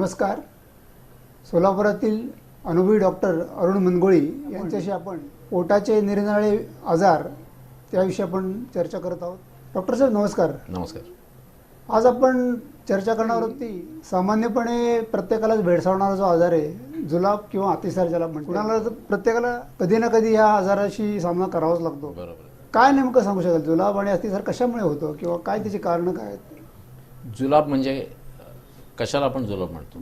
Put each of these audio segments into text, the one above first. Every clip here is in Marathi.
नमस्कार. सोलापुरातील अनुभवी डॉक्टर अरुण मनगोळी यांच्याशी आपण पोटाचे निरनिराळे आजार त्याविषयी आपण चर्चा करत आहोत. डॉक्टर साहेब नमस्कार. नमस्कार. आज आपण चर्चा करणार आहोत ती सामान्यपणे प्रत्येकालाच भेडसावणारा जो आजार आहे जुलाब किंवा अतिसार ज्याला म्हणतो कुणाला प्रत्येकाला कधी ना कधी या आजाराशी सामना करावाच लागतो. काय नेमकं सांगू शकाल? जुलाब आणि अतिसार कशामुळे होतो किंवा काय त्याची कारणं काय आहेत? जुलाब म्हणजे कशाला आपण जुलाब म्हणतो?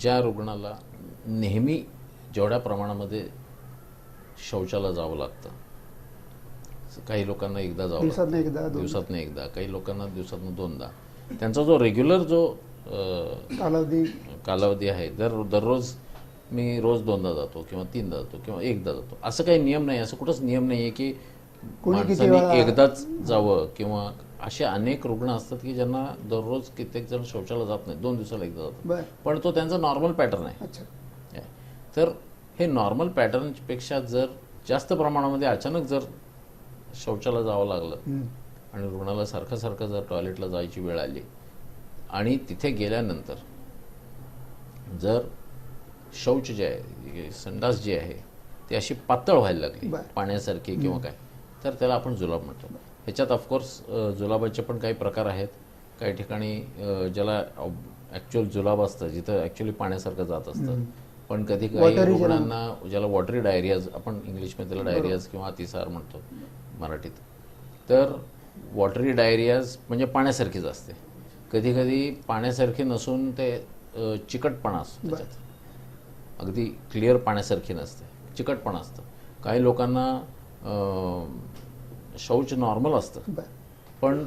ज्या रुग्णाला नेहमी जेवढ्या प्रमाणामध्ये शौचाला जावं लागतं काही लोकांना एकदा जावं दिवसात लागतं. एकदा दिवसातनं एकदा. काही लोकांना दिवसातनं दोनदा. त्यांचा जो रेग्युलर जो कालावधी. कालावधी आहे दर दररोज मी रोज दोनदा जातो किंवा तीनदा जातो किंवा एकदा जातो. असं काही नियम नाही असं कुठंच नियम नाही आहे की माणसाने एकदाच जावं किंवा असे अनेक रुग्ण असतात की ज्यांना दररोज कित्येक जण शौचाला जात नाही दोन दिवसाला एकदा जातात. बर. पण तो त्यांचा नॉर्मल पॅटर्न आहे. तर हे नॉर्मल पॅटर्नपेक्षा जर जास्त प्रमाणामध्ये अचानक जर शौचाला जावं लागलं. आणि रुग्णाला सारखं सारखं जर टॉयलेटला जायची वेळ आली आणि तिथे गेल्यानंतर जर शौच जे आहे संडास जी आहे ती अशी पातळ व्हायला लागली. पाण्यासारखी किंवा काय. तर त्याला आपण जुलाब म्हणतो. ह्याच्यात ऑफकोर्स जुलाबाचे पण काही प्रकार आहेत. काही ठिकाणी ज्याला ॲक्च्युअल जुलाब असतं जिथं ॲक्च्युली पाण्यासारखं जात असतं. पण कधी काही रुग्णांना ज्याला वॉटरी डायरियाज आपण इंग्लिशमध्ये त्याला डायरियाज किंवा अतिसार म्हणतो मराठीत. तर वॉटरी डायरियाज म्हणजे पाण्यासारखीच असते. कधी कधी पाण्यासारखी नसून ते चिकटपणा असतो त्याच्यात. अगदी क्लिअर पाण्यासारखी नसते. चिकटपणा असतं. काही लोकांना शौच नॉर्मल असतं. पण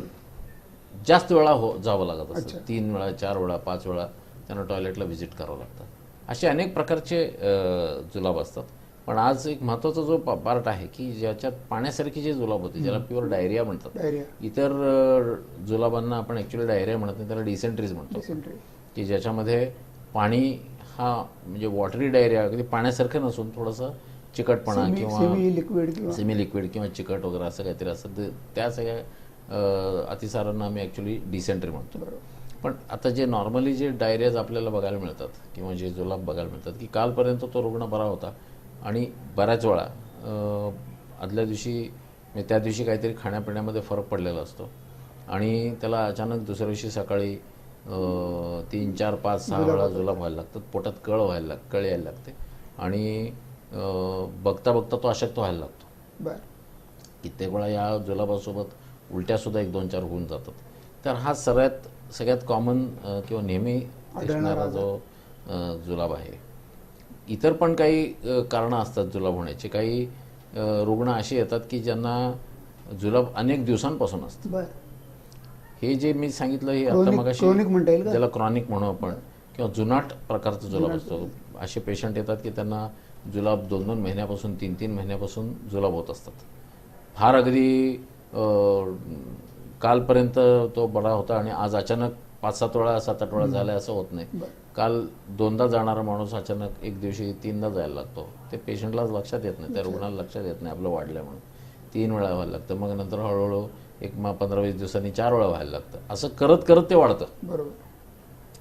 जास्त वेळा हो जावं लागत. असतं. तीन वेळा चार वेळा पाच वेळा त्यांना टॉयलेटला व्हिजिट करावं लागतं. असे अनेक प्रकारचे जुलाब असतात. पण आज एक महत्त्वाचा जो पार्ट आहे की ज्याच्यात पाण्यासारखी जे जुलाब होते ज्याला प्युअर डायरिया म्हणतात. इतर जुलाबांना आपण ॲक्च्युली डायरिया म्हणत नाही त्याला डिसेंट्रीज म्हणतो. की ज्याच्यामध्ये पाणी हा म्हणजे वॉटरी डायरिया अगदी पाण्यासारखं नसून थोडंसं चिकटपणा किंवा सेमी लिक्विड किंवा सेमी लिक्विड किंवा चिकट वगैरे असं काहीतरी असतं ते- त्या सगळ्या अतिसारांना आम्ही ॲक्च्युली डिसेंट्री म्हणतो. पण आता जे नॉर्मली जे डायरियाज आपल्याला बघायला मिळतात किंवा जे जुलाब बघायला मिळतात की कालपर्यंत तो रुग्ण बरा होता आणि बऱ्याच वेळा आदल्या दिवशी म्हणजे त्या दिवशी काहीतरी खाण्यापिण्यामध्ये फरक पडलेला असतो. आणि त्याला अचानक दुसऱ्या दिवशी सकाळी तीन चार पाच सहा वेळा जुलाब व्हायला लागतात. पोटात कळ व्हायला लाग कळ यायला लागते. आणि बघता बघता तो अशक्त व्हायला लागतो. बर. कित्येक वेळा या जुलाबासोबत उलट्यासुद्धा एक दोन चार होऊन जातात. तर हा सगळ्यात सगळ्यात कॉमन किंवा नेहमी दिसणारा जो जुलाब आहे. इतर पण काही कारणं असतात जुलाब होण्याची. काही रुग्ण असे येतात की ज्यांना जुलाब अनेक दिवसांपासून असतं. बर. हे जे मी सांगितलं हे आता मग? ज्याला क्रॉनिक म्हणू आपण किंवा जुनाट प्रकारचा जुलाब असतो. असे पेशंट येतात की त्यांना जुलाब दोन दोन महिन्यापासून तीन तीन महिन्यापासून जुलाब होत असतात. फार अगदी कालपर्यंत तो बरा होता आणि आज अचानक पाच सात वेळा सात आठ वेळा झाला असं होत नाही. काल दोनदा जाणारा माणूस अचानक एक दिवशी तीनदा जायला लागतो. ते पेशंटला लक्षात येत नाही त्या रुग्णाला लक्षात येत नाही आपलं वाढलंय म्हणून. तीन वेळा व्हायला लागतं. मग नंतर हळूहळू एक मग पंधरा वीस दिवसांनी चार वेळा व्हायला लागतं. असं करत करत ते वाढतं. बरोबर.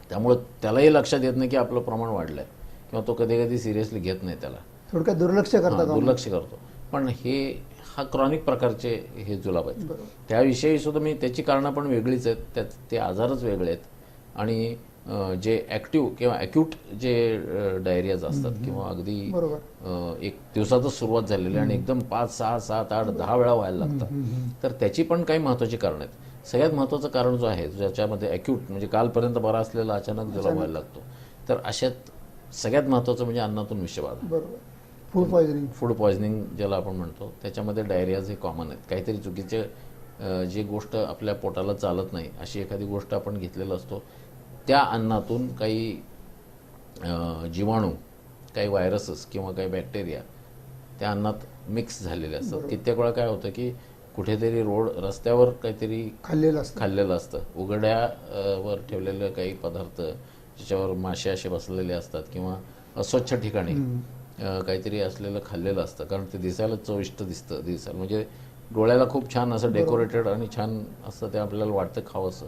त्यामुळे त्यालाही लक्षात येत नाही की आपलं प्रमाण वाढलंय. किंवा तो कधी कधी सिरियसली घेत नाही त्याला. थोडक्यात दुर्लक्ष हा, करता का दुर्लक्ष करतो. पण हे हा क्रॉनिक प्रकारचे हे जुलाब आहेत. त्याविषयी सुद्धा मी त्याची कारणं पण वेगळीच आहेत. त्यात ते आजारच वेगळे आहेत. आणि जे ॲक्टिव्ह किंवा ॲक्यूट जे डायरियाज असतात किंवा अगदी एक दिवसातच सुरुवात झालेली आणि एकदम पाच सहा सात आठ दहा वेळा व्हायला लागतं तर त्याची पण काही महत्त्वाची कारणं आहेत. सगळ्यात महत्त्वाचं कारण जो आहे ज्याच्यामध्ये ॲक्यूट म्हणजे कालपर्यंत बरा असलेला अचानक जुलाब व्हायला लागतो. तर अशात सगळ्यात महत्त्वाचं म्हणजे अन्नातून विषबाधा बरोबर. फूड पॉइझनिंग फूड पॉयझनिंग ज्याला आपण म्हणतो त्याच्यामध्ये डायरियाज हे कॉमन आहेत. काहीतरी चुकीचे जे गोष्ट आपल्या पोटाला चालत नाही अशी एखादी गोष्ट आपण घेतलेलं असतो त्या अन्नातून काही जीवाणू काही व्हायरसेस किंवा काही बॅक्टेरिया त्या अन्नात मिक्स झालेले असतात. कित्येक वेळा काय होतं की कुठेतरी रोड रस्त्यावर काहीतरी खाल्लेलं असतं. खाल्लेलं असतं. उघड्या अ, वर ठेवलेले काही पदार्थ ज्याच्यावर मासे असे बसलेले असतात किंवा अस्वच्छ ठिकाणी काहीतरी असलेलं खाल्लेलं असतं. कारण ते दिसायला चविष्ट दिसतं दिसायला. म्हणजे डोळ्याला खूप छान असं डेकोरेटेड आणि छान असं ते आपल्याला वाटतं खावं असं.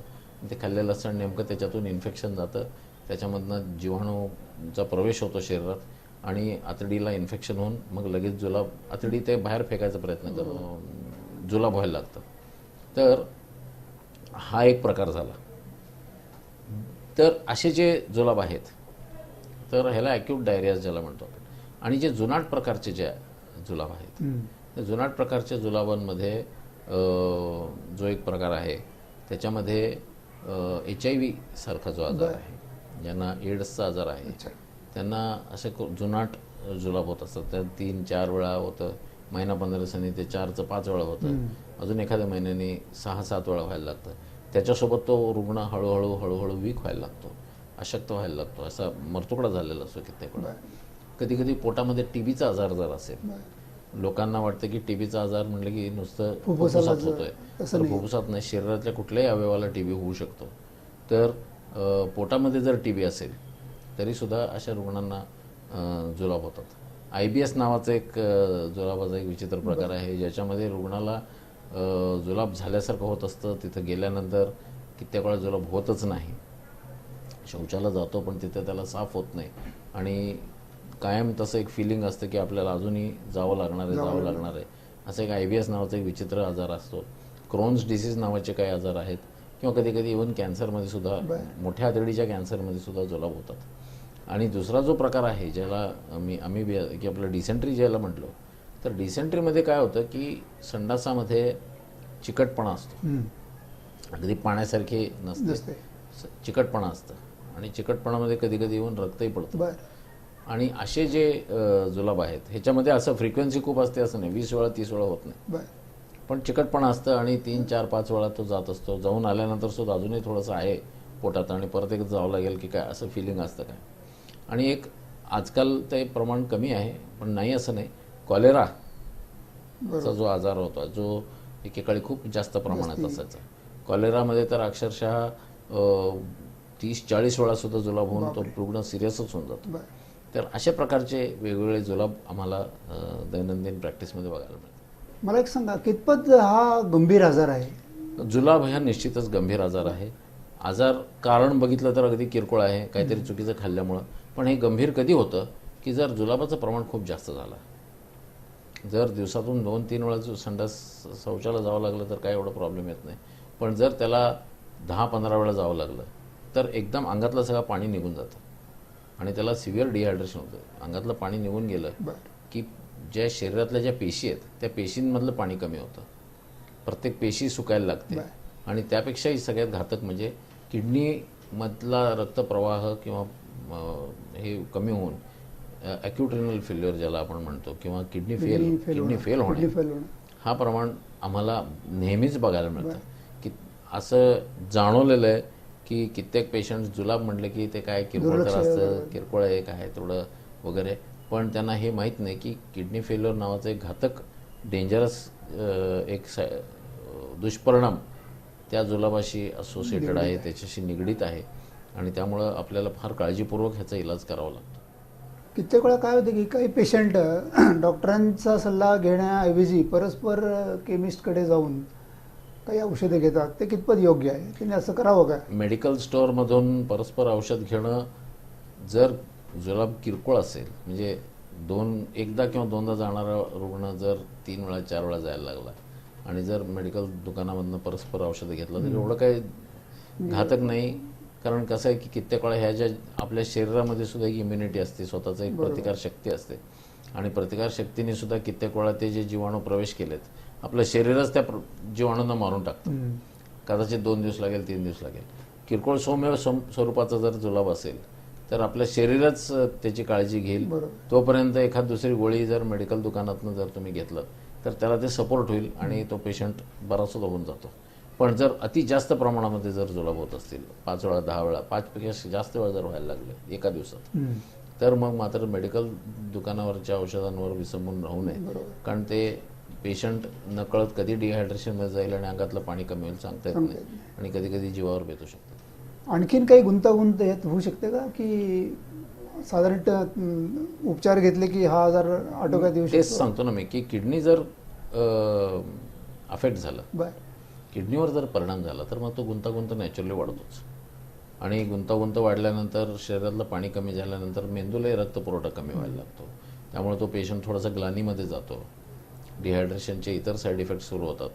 ते खाल्लेलं असतं आणि नेमकं त्याच्यातून इन्फेक्शन जातं. त्याच्यामधनं जीवाणूचा प्रवेश होतो शरीरात आणि आतडीला इन्फेक्शन होऊन मग लगेच जुलाब आतडी ते बाहेर फेकायचा प्रयत्न कर जुलाब व्हायला लागतं. तर हा एक प्रकार झाला. तर असे जे जुलाब आहेत तर ह्याला ॲक्यूट डायरियाज ज्याला म्हणतो आपण. आणि जे जुनाट प्रकारचे जे जुलाब आहेत. त्या जुनाट प्रकारच्या जुलाबांमध्ये जो एक प्रकार आहे त्याच्यामध्ये एच आय व्ही सारखा जो आजार आहे ज्यांना एड्सचा आजार आहे त्यांना असे जुनाट जुलाब होत असतात. त्या तीन चार वेळा होतं महिना पंधरा दिवसांनी ते चारचं पाच वेळा होतं. अजून एखाद्या महिन्याने सहा सात वेळा व्हायला लागतं. त्याच्यासोबत तो रुग्ण हळूहळू हळूहळू वीक व्हायला लागतो अशक्त व्हायला लागतो असा मरतुकडा झालेला असतो कित्येक वेळा कधी कधी पोटामध्ये टीबीचा आजार जर असेल लोकांना वाटतं की टीबीचा आजार म्हटलं की नुसतं फुफ्फुसात होतोय. तर नाही. फुफ्फुसात नाही शरीरातल्या कुठल्याही अवयवाला टीबी होऊ शकतो. तर पोटामध्ये जर टीबी असेल तरी सुद्धा अशा रुग्णांना जुलाब होतात. आय बी एस नावाचा एक जुलाबाचा एक विचित्र प्रकार आहे ज्याच्यामध्ये रुग्णाला जुलाब झाल्यासारखं होत असतं. तिथं गेल्यानंतर कित्येक वेळा जुलाब होतच नाही. शौचाला जातो पण तिथे त्याला साफ होत नाही. आणि कायम तसं एक फिलिंग असतं की आपल्याला अजूनही जावं लागणार आहे जावं लागणार. आहे. असं एक आय बी एस नावाचा एक विचित्र आजार असतो. क्रोन्स डिसीज नावाचे काही आजार आहेत. किंवा कधी कधी इव्हन कॅन्सरमध्ये सुद्धा मोठ्या आतडीच्या कॅन्सरमध्ये सुद्धा जुलाब होतात. आणि दुसरा जो प्रकार आहे ज्याला मी आम्ही की आपलं डिसेंट्री ज्याला म्हटलो तर डिसेंट्रीमध्ये काय होतं की संडासामध्ये चिकटपणा असतो. अगदी पाण्यासारखे नसते. चिकटपणा असतं. आणि चिकटपणामध्ये कधी कधी येऊन रक्तही पडतं. आणि असे जे जुलाब आहेत ह्याच्यामध्ये असं फ्रिक्वेन्सी खूप असते असं नाही. वीस वेळा तीस वेळा होत नाही. पण चिकटपणा असतं आणि तीन चार पाच वेळा तो जात असतो. जाऊन आल्यानंतर सुद्धा अजूनही थोडंसं आहे पोटात आणि परत एक जावं लागेल की काय असं फिलिंग असतं काय. आणि एक आजकाल ते प्रमाण कमी आहे पण नाही असं नाही. कॉलेरा चा जो आजार होता जो एकेकाळी खूप जास्त प्रमाणात असायचा. कॉलेरामध्ये तर अक्षरशः तीस चाळीस वेळा सुद्धा जुलाब होऊन तो रुग्ण सिरियसच होऊन जातो. तर अशा प्रकारचे वेगवेगळे जुलाब आम्हाला दैनंदिन प्रॅक्टिसमध्ये बघायला मिळतात. मला एक सांगा कितपत हा गंभीर आजार आहे? जुलाब हा निश्चितच गंभीर आजार आहे. आजार कारण बघितलं तर अगदी किरकोळ आहे काहीतरी चुकीचं खाल्ल्यामुळं. पण हे गंभीर कधी होतं की जर जुलाबाचं प्रमाण खूप जास्त झालं? जर दिवसातून दोन तीन वेळा जो संडास शौचाला जावं लागलं तर काय एवढा प्रॉब्लेम येत नाही. पण जर त्याला दहा पंधरा वेळा जावं लागलं तर एकदम अंगातलं सगळं पाणी निघून जातं. आणि त्याला सिव्हिअर डिहायड्रेशन होतं. अंगातलं पाणी निघून गेलं की ज्या शरीरातल्या ज्या पेशी आहेत त्या पेशींमधलं पाणी कमी होतं. प्रत्येक पेशी सुकायला लागते. आणि त्यापेक्षाही सगळ्यात घातक म्हणजे किडनीमधला रक्तप्रवाह किंवा हे कमी होऊन अॅक्यूट रिनल फेल्युअर ज्याला आपण म्हणतो किंवा किडनी फेल किडनी. फेल होणे. हा प्रमाण आम्हाला नेहमीच बघायला मिळतं. की असं जाणवलेलं आहे की कित्येक पेशंट जुलाब म्हटलं की ते काय किरकोळ तर असतं. किरकोळ आहे काय थोडं वगैरे. पण त्यांना हे माहीत नाही की किडनी फेल्युअर नावाचं एक घातक डेंजरस एक दुष्परिणाम त्या जुलाबाशी असोसिएटेड आहे. त्याच्याशी निगडीत आहे. आणि त्यामुळं आपल्याला फार काळजीपूर्वक ह्याचा इलाज करावा लागतो. कित्येक वेळा काय होतं की काही पेशंट डॉक्टरांचा सल्ला घेण्याऐवजी परस्पर केमिस्टकडे जाऊन काही औषधे घेतात. ते कितपत योग्य आहे? त्यांनी असं करावं का? मेडिकल स्टोअरमधून परस्पर औषध घेणं जर जुलाब किरकोळ असेल म्हणजे दोन एकदा किंवा दोनदा जाणारा रुग्ण जर तीन वेळा चार वेळा जायला लागला आणि जर मेडिकल दुकानामधनं परस्पर औषधं घेतलं तर एवढं काही घातक नाही. कारण कसं आहे की कित्येक वेळा ह्या ज्या आपल्या शरीरामध्ये सुद्धा एक इम्युनिटी असते स्वतःचं एक प्रतिकार शक्ती असते. आणि प्रतिकार शक्तीने सुद्धा कित्येक वेळा ते जे जीवाणू प्रवेश केलेत आपलं शरीरच त्या जीवाणूंना मारून टाकतं. कदाचित दोन दिवस लागेल तीन दिवस लागेल. किरकोळ सौम्य सम- स्वरूपाचा जर जुलाब असेल तर आपलं शरीरच त्याची काळजी घेईल. तोपर्यंत एखाद दुसरी गोळी जर मेडिकल दुकानातनं जर तुम्ही घेतलं तर त्याला ते सपोर्ट होईल आणि तो पेशंट बरा सुद्धा होऊन जातो. पण जर अति जास्त प्रमाणामध्ये जर जुलाब होत असतील पाच वेळा दहा वेळा पाचपेक्षा जास्त वेळा जर व्हायला लागले एका दिवसात. तर मग मात्र मेडिकल दुकानावरच्या औषधांवर विसंबून राहू नये. कारण ते पेशंट नकळत कधी डिहायड्रेशनमध्ये जाईल आणि अंगातलं पाणी कमी होईल सांगता येत नाही. आणि कधी कधी जीवावर बेतू शकतात आणखीन काही गुंतागुंत यात होऊ शकते का? की साधारण उपचार घेतले की हा आजार आटोक्यात येऊ तेच शकतो? सांगतो ना मी की किडनी जर अफेक्ट झालं किडनीवर जर परिणाम झाला तर मग तो गुंतागुंत नॅचरली वाढतोच. आणि गुंतागुंत वाढल्यानंतर शरीरातलं पाणी कमी झाल्यानंतर मेंदूलाही रक्तपुरवठा कमी व्हायला लागतो. त्यामुळे तो पेशंट थोडासा ग्लानीमध्ये जातो. डिहायड्रेशनचे इतर साईड इफेक्ट सुरू होतात.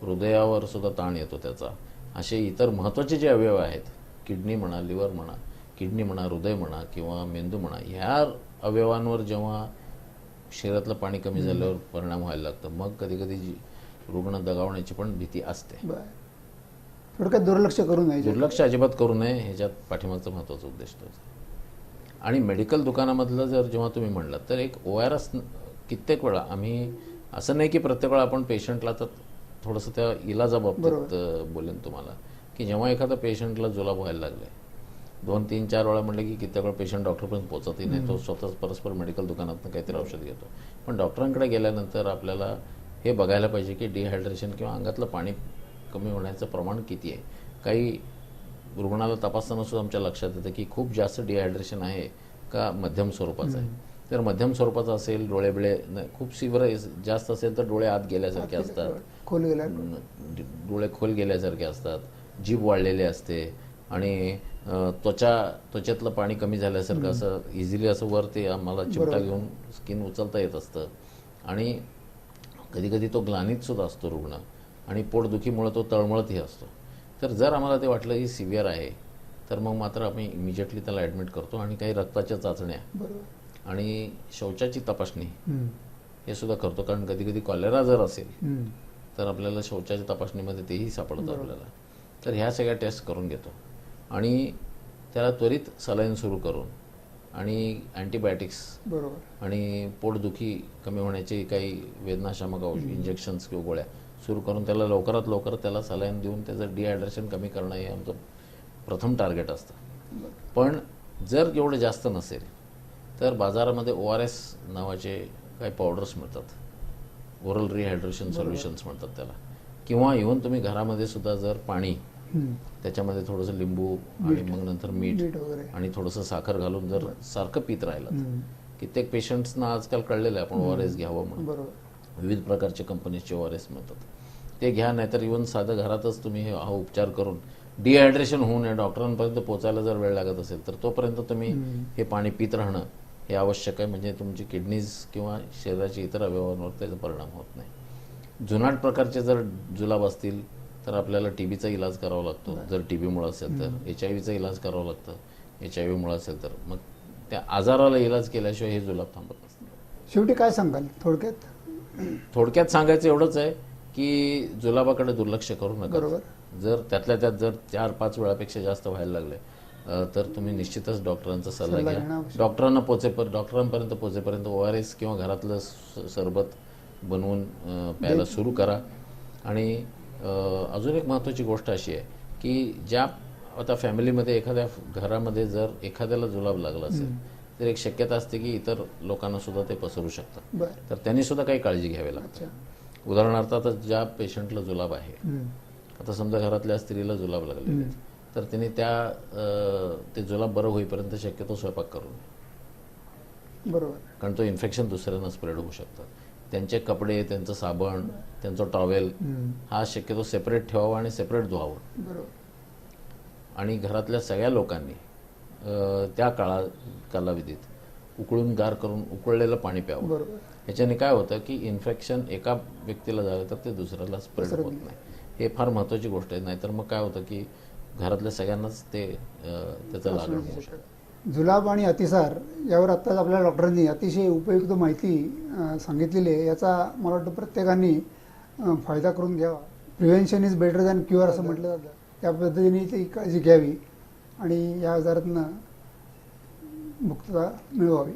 हृदयावर सुद्धा ताण येतो त्याचा. असे इतर महत्त्वाचे जे अवयव आहेत किडनी म्हणा लिव्हर म्हणा किडनी म्हणा हृदय म्हणा किंवा मेंदू म्हणा ह्या अवयवांवर जेव्हा शरीरातलं पाणी कमी झाल्यावर परिणाम व्हायला लागतं. मग कधी कधी रुग्ण दगावण्याची पण भीती असते. थोडक्यात दुर्लक्ष करू नये दुर्लक्ष अजिबात करू नये ह्याच्यात पाठीमागचा महत्त्वाचा उद्देश तोच. आणि मेडिकल दुकानामधलं जर जेव्हा तुम्ही म्हणलात तर एक ओ आर एस कित्येक वेळा आम्ही असं नाही की प्रत्येक वेळा आपण पेशंटला तर थोडंसं त्या इलाजाबाबतीत अं, बोलेन तुम्हाला की जेव्हा एखादा पेशंटला जुलाब व्हायला लागले दोन तीन चार वेळा म्हणलं की कित्येक वेळा पेशंट डॉक्टरपर्यंत पोहोचतही नाही तो स्वतःच परस्पर मेडिकल दुकानातून काहीतरी औषध घेतो. पण डॉक्टरांकडे गेल्यानंतर आपल्याला हे बघायला पाहिजे की डिहायड्रेशन किंवा अंगातलं पाणी कमी होण्याचं प्रमाण किती आहे. काही रुग्णाला तपासताना सुद्धा आमच्या लक्षात येतं की खूप जास्त डिहायड्रेशन आहे का मध्यम स्वरूपाचं आहे. जर मध्यम स्वरूपाचं असेल डोळे बिळे खूप सिव्हर जास्त असेल तर डोळे आत गेल्यासारखे असतात. खोल गेल्या डोळे खोल गेल्यासारखे असतात. जीभ वाढलेली असते आणि त्वचा त्वचेतलं पाणी कमी झाल्यासारखं असं इझिली असं वर ते आम्हाला चिमटा घेऊन स्किन उचलता येत असतं. आणि कधी कधी तो ग्लानीत सुद्धा असतो रुग्ण आणि पोटदुखीमुळे तो तळमळतही असतो. तर जर आम्हाला ते वाटलं की सिव्हिअर आहे तर मग मात्र आम्ही इमिजिएटली त्याला ॲडमिट करतो आणि काही रक्ताच्या चाचण्या आणि शौचाची तपासणी. हे सुद्धा करतो. कारण कधी कधी कॉलेरा जर असेल. तर आपल्याला शौचाच्या तपासणीमध्ये तेही सापडतं आपल्याला. तर ह्या सगळ्या टेस्ट करून घेतो. आणि त्याला त्वरित सलाईन सुरू करून आणि अँटीबायोटिक्स बरोबर. आणि पोटदुखी कमी होण्याचे काही वेदनाशामक औषध इंजेक्शन्स किंवा गोळ्या सुरू करून त्याला लवकरात लवकर त्याला सलाईन देऊन त्याचं डिहायड्रेशन कमी करणं हे आमचं प्रथम टार्गेट असतं. पण जर एवढं जास्त नसेल तर बाजारामध्ये ओ आर एस नावाचे काही पावडर्स मिळतात. ओरल रिहायड्रेशन सोल्युशन्स म्हणतात त्याला. किंवा इव्हन तुम्ही घरामध्ये सुद्धा जर पाणी. त्याच्यामध्ये थोडंसं लिंबू आणि मग नंतर मीठ आणि थोडंसं साखर घालून जर सारखं पित राहिलं. कित्येक पेशंट्सना आजकाल कळलेलं आहे आपण ओ आर एस घ्यावं म्हणून. विविध प्रकारचे कंपनीचे ओ आर एस मिळतात ते घ्या नाहीतर इव्हन साधं घरातच तुम्ही हे हा उपचार करून डिहायड्रेशन होऊ नये. डॉक्टरांपर्यंत पोचायला जर वेळ लागत असेल तर तोपर्यंत तुम्ही हे पाणी पित राहणं हे आवश्यक आहे. म्हणजे तुमची किडनीज किंवा शरीराच्या इतर अवयवांवर त्याचा परिणाम होत नाही. जुनाट प्रकारचे जर जुलाब असतील तर आपल्याला टीबीचा इलाज करावा लागतो. जर टीबीमुळे असेल तर. एच आय व्हीचा इलाज करावा लागतं. एच आय व्हीमुळे असेल तर. मग त्या आजाराला इलाज केल्याशिवाय हे जुलाब थांबत नसतात शेवटी काय सांगाल? थोडक्यात? थोडक्यात सांगायचं एवढंच आहे की जुलाबाकडे दुर्लक्ष करू नका. बरोबर. जर त्यातल्या त्यात जर चार पाच वेळापेक्षा जास्त व्हायला लागले तर तुम्ही निश्चितच डॉक्टरांचा सल्ला घ्या. डॉक्टरांना पोचेपर डॉक्टरांपर्यंत पोचेपर्यंत ओ आर एस किंवा घरातलं सरबत बनवून प्यायला सुरू करा. आणि अजून एक महत्त्वाची गोष्ट अशी आहे की ज्या आता फॅमिलीमध्ये एखाद्या घरामध्ये जर एखाद्याला जुलाब लागला असेल तर एक शक्यता असते की इतर लोकांना सुद्धा ते पसरू शकतं बरं. तर त्यांनी सुद्धा काही काळजी घ्यावी लागते. उदाहरणार्थ आता ज्या पेशंटला जुलाब आहे. आता समजा घरातल्या स्त्रीला जुलाब आहेत, तर तिने त्या ते जुलाब बरं होईपर्यंत शक्यतो स्वयंपाक करू नये बरोबर. कारण तो इन्फेक्शन दुसऱ्यांना स्प्रेड होऊ शकतं त्यांचे कपडे त्यांचं साबण त्यांचं टॉवेल. हा शक्यतो सेपरेट ठेवावा आणि सेपरेट धुवावं. आणि घरातल्या सगळ्या लोकांनी त्या काळा कालावधीत उकळून गार करून उकळलेलं पाणी प्यावं. ह्याच्याने काय होतं की इन्फेक्शन एका व्यक्तीला झालं तर ते दुसऱ्याला स्प्रेड होत नाही. हे फार महत्त्वाची गोष्ट आहे. नाहीतर मग काय होतं की घरातल्या सगळ्यांनाच ते त्याचं लागण होऊ शकतं. जुलाब आणि अतिसार यावर आत्ताच आपल्या डॉक्टरांनी अतिशय उपयुक्त माहिती सांगितलेली आहे. याचा मला वाटतं प्रत्येकाने फायदा करून घ्यावा. Prevention is better than cure असं म्हटलं जातं. त्या पद्धतीने ती काळजी घ्यावी आणि या आजारातनं मुक्तता मिळवावी.